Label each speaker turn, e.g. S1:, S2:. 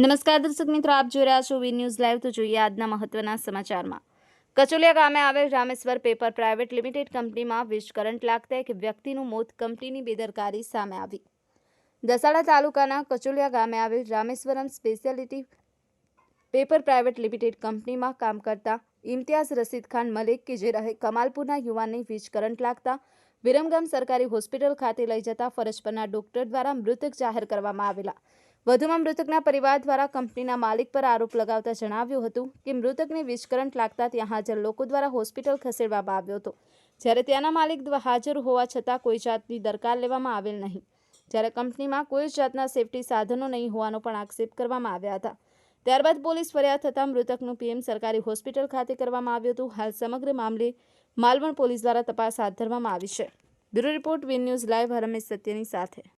S1: નમસ્કાર દર્શક મિત્રો, આપ જોઈ રહ્યા છો વી ન્યૂઝ લાઈવ. તો જોઈએ આજના મહત્વના સમાચારમાં. કચોલિયા ગામે આવેલ રામેશ્વર પેપર પ્રાઇવેટ લિમિટેડ કંપનીમાં વીજ કરંટ લાગતા એક વ્યક્તિનું મોત કંપનીની બેદરકારી સામે આવી. દસાડા તાલુકાના કચોલિયા ગામે આવેલ Rameshwaram speciality paper private limited કંપનીમાં કામ કરતા ઇમ્તિયાઝ રસીદ ખાન મલિક, કે જે રહે કમાલપુરના યુવાનને વીજ કરંટ લાગતા વિરમગામ સરકારી હોસ્પિટલ ખાતે લઈ જતા ફરજ પરના ડોક્ટર દ્વારા મૃતક જાહેર કરવામાં આવેલા. વધુમાં મૃતકના પરિવાર દ્વારા કંપનીના માલિક પર આરોપ લગાવતા જણાવ્યું હતું કે મૃતકને વીજ કરંટ લાગતા ત્યાં હાજર લોકો દ્વારા હોસ્પિટલ ખસેડવામાં આવ્યો હતો. જ્યારે ત્યાંના માલિક હાજર હોવા છતાં કોઈ જાતની દરકાર લેવામાં આવેલ નહીં. જ્યારે કંપનીમાં કોઈ જાતના સેફટી સાધનો નહીં હોવાનો પણ આક્ષેપ કરવામાં આવ્યા હતા. ત્યારબાદ પોલીસ ફરિયાદ થતાં મૃતકનું પીએમ સરકારી હોસ્પિટલ ખાતે કરવામાં આવ્યું હતું. હાલ સમગ્ર મામલે માલવણ પોલીસ દ્વારા તપાસ હાથ ધરવામાં આવી છે. Bureau report Win News live Harmesh સત્યની સાથે.